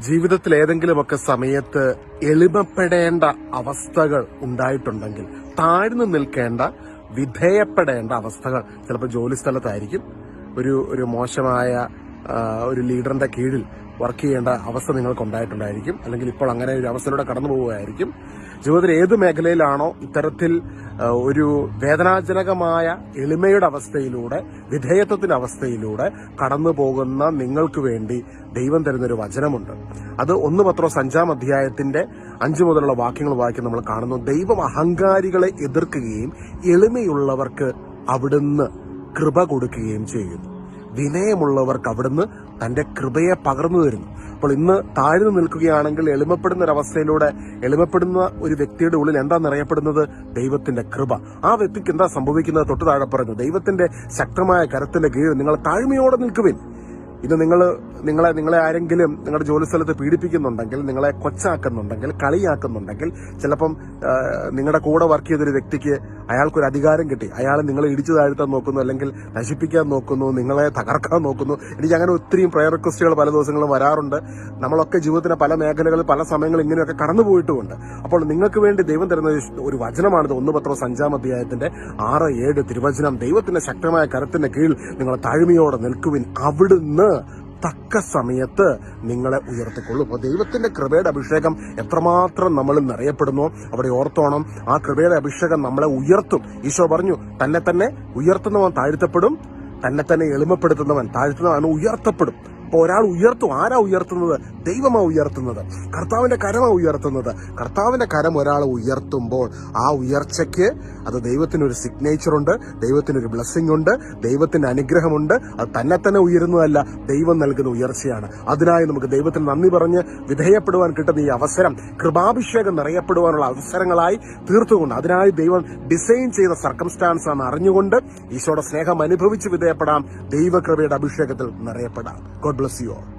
ജീവിതത്തിൽ ഏതെങ്കിലുമൊക്കെ സമയത്ത് എളിമപ്പെടേണ്ട അവസ്ഥകൾ ഉണ്ടായിട്ടുണ്ടെങ്കിൽ താഴ്ന്നു നിൽക്കേണ്ട വിധേയപ്പെടേണ്ട അവസ്ഥകൾ ചിലപ്പോൾ ജോലി സ്ഥലത്തായിരിക്കും. ഒരു ഒരു മോശമായ ഒരു ലീഡറിന്റെ കീഴിൽ വർക്ക് ചെയ്യേണ്ട അവസ്ഥ നിങ്ങൾക്ക് ഉണ്ടായിട്ടുണ്ടായിരിക്കും. അല്ലെങ്കിൽ ഇപ്പോൾ അങ്ങനെ ഒരു അവസ്ഥയിലൂടെ കടന്നു പോവുകയായിരിക്കും. ജീവിതത്തിൽ ഏത് മേഖലയിലാണോ ഇത്തരത്തിൽ ഒരു വേദനാജനകമായ എളിമയുടെ അവസ്ഥയിലൂടെ വിധേയത്വത്തിന്റെ അവസ്ഥയിലൂടെ കടന്നു പോകുന്ന നിങ്ങൾക്ക് വേണ്ടി ദൈവം തരുന്നൊരു വചനമുണ്ട്. അത് ഒന്ന് പത്രോസ് അഞ്ചാം അധ്യായത്തിന്റെ അഞ്ചു മുതലുള്ള വാക്യങ്ങൾ വായിക്കും നമ്മൾ കാണുന്നു. ദൈവം അഹങ്കാരികളെ എതിർക്കുകയും എളിമയുള്ളവർക്ക് അവിടുന്ന് കൃപ കൊടുക്കുകയും ചെയ്യുന്നു. വിനയമുള്ളവർക്ക് അവിടുന്ന് തന്റെ കൃപയെ പകർന്നു തരുന്നു. അപ്പോൾ ഇന്ന് താഴ്ന്നു നിൽക്കുകയാണെങ്കിൽ എളിമപ്പെടുന്ന ഒരു അവസ്ഥയിലൂടെ എളിമപ്പെടുന്ന ഒരു വ്യക്തിയുടെ ഉള്ളിൽ എന്താ നിറയപ്പെടുന്നത് ദൈവത്തിന്റെ കൃപ. ആ വ്യക്തിക്ക് എന്താ സംഭവിക്കുന്നത്? തൊട്ട് താഴെ പറഞ്ഞു ദൈവത്തിന്റെ ശക്തമായ കരത്തിന്റെ കീഴിൽ നിങ്ങൾ താഴ്മയോടെ നിൽക്കുവിൻ. ഇത് നിങ്ങൾ നിങ്ങളെ നിങ്ങളെ ആരെങ്കിലും നിങ്ങളുടെ ജോലി സ്ഥലത്ത് പീഡിപ്പിക്കുന്നുണ്ടെങ്കിൽ നിങ്ങളെ കൊച്ചാക്കുന്നുണ്ടെങ്കിൽ കളിയാക്കുന്നുണ്ടെങ്കിൽ ചിലപ്പം നിങ്ങളുടെ കൂടെ വർക്ക് ചെയ്തൊരു വ്യക്തിക്ക് അയാൾക്കൊരു അധികാരം കിട്ടി. അയാൾ നിങ്ങളെ ഇടിച്ചു താഴ്ത്താൻ നോക്കുന്നു അല്ലെങ്കിൽ നശിപ്പിക്കാൻ നോക്കുന്നു നിങ്ങളെ തകർക്കാൻ നോക്കുന്നു. എനിക്ക് അങ്ങനെ ഒത്തിരിയും പ്രയർ റിക്വസ്റ്റുകൾ പല ദിവസങ്ങളും വരാറുണ്ട്. നമ്മളൊക്കെ ജീവിതത്തിന്റെ പല മേഖലകളിൽ പല സമയങ്ങളിൽ ഇങ്ങനെയൊക്കെ കടന്നുപോയിട്ടുമുണ്ട് അപ്പോൾ നിങ്ങൾക്ക് വേണ്ടി ദൈവം തരുന്ന ഒരു- വചനമാണിത്. ഒന്ന് പത്ര അഞ്ചാം അധ്യായത്തിന്റെ ആറ് ഏഴ് തിരുവചനം ദൈവത്തിന്റെ ശക്തമായ കരത്തിന്റെ കീഴിൽ നിങ്ങൾ താഴ്മയോടെ നിൽക്കുവിൻ. അവിടുന്ന് തക്ക സമയത്ത് നിങ്ങളെ ഉയർത്തിക്കൊള്ളൂ. അപ്പോൾ ദൈവത്തിന്റെ കൃപയുടെ അഭിഷേകം എത്രമാത്രം നമ്മൾ നിറയപ്പെടുന്നു അവിടെ ഓർത്തോണം ആ കൃപയുടെ അഭിഷേകം നമ്മളെ ഉയർത്തും. ഈശോ പറഞ്ഞു തന്നെ തന്നെ ഉയർത്തുന്നവൻ താഴ്ത്തപ്പെടും തന്നെ തന്നെ എളിമപ്പെടുത്തുന്നവൻ താഴ്ത്തുന്നവൻ ഉയർത്തപ്പെടും. ഒരാൾ ഉയർത്തും ആരാ ഉയർത്തുന്നത്? ദൈവമാ ഉയർത്തുന്നത്. കർത്താവിന്റെ കരമാ ഉയർത്തുന്നത്. കർത്താവിന്റെ കരം ഒരാളെ ഉയർത്തുമ്പോൾ ആ ഉയർച്ചയ്ക്ക് അത് ദൈവത്തിനൊരു സിഗ്നേച്ചർ ഉണ്ട് ദൈവത്തിന് ഒരു ബ്ലെസ്സിംഗ് ഉണ്ട് ദൈവത്തിന്റെ അനുഗ്രഹമുണ്ട്. അത് തന്നെ തന്നെ ഉയരുന്നതല്ല ദൈവം നൽകുന്ന ഉയർച്ചയാണ്. അതിനായി നമുക്ക് ദൈവത്തിന് നന്ദി പറഞ്ഞ് വിധേയപ്പെടുവാൻ കിട്ടുന്ന ഈ അവസരം കൃപാഭിഷേകം നിറയപ്പെടുവാനുള്ള അവസരങ്ങളായി തീർത്തുകൊണ്ട് അതിനായി ദൈവം ഡിസൈൻ ചെയ്ത സർക്കംസ്റ്റാൻസ് ആണ് അറിഞ്ഞുകൊണ്ട് ഈശോയുടെ സ്നേഹം അനുഭവിച്ച് വിധേയപ്പെടാം. ദൈവകൃപയുടെ അഭിഷേകത്തിൽ നിറയപ്പെടാം. Bless you all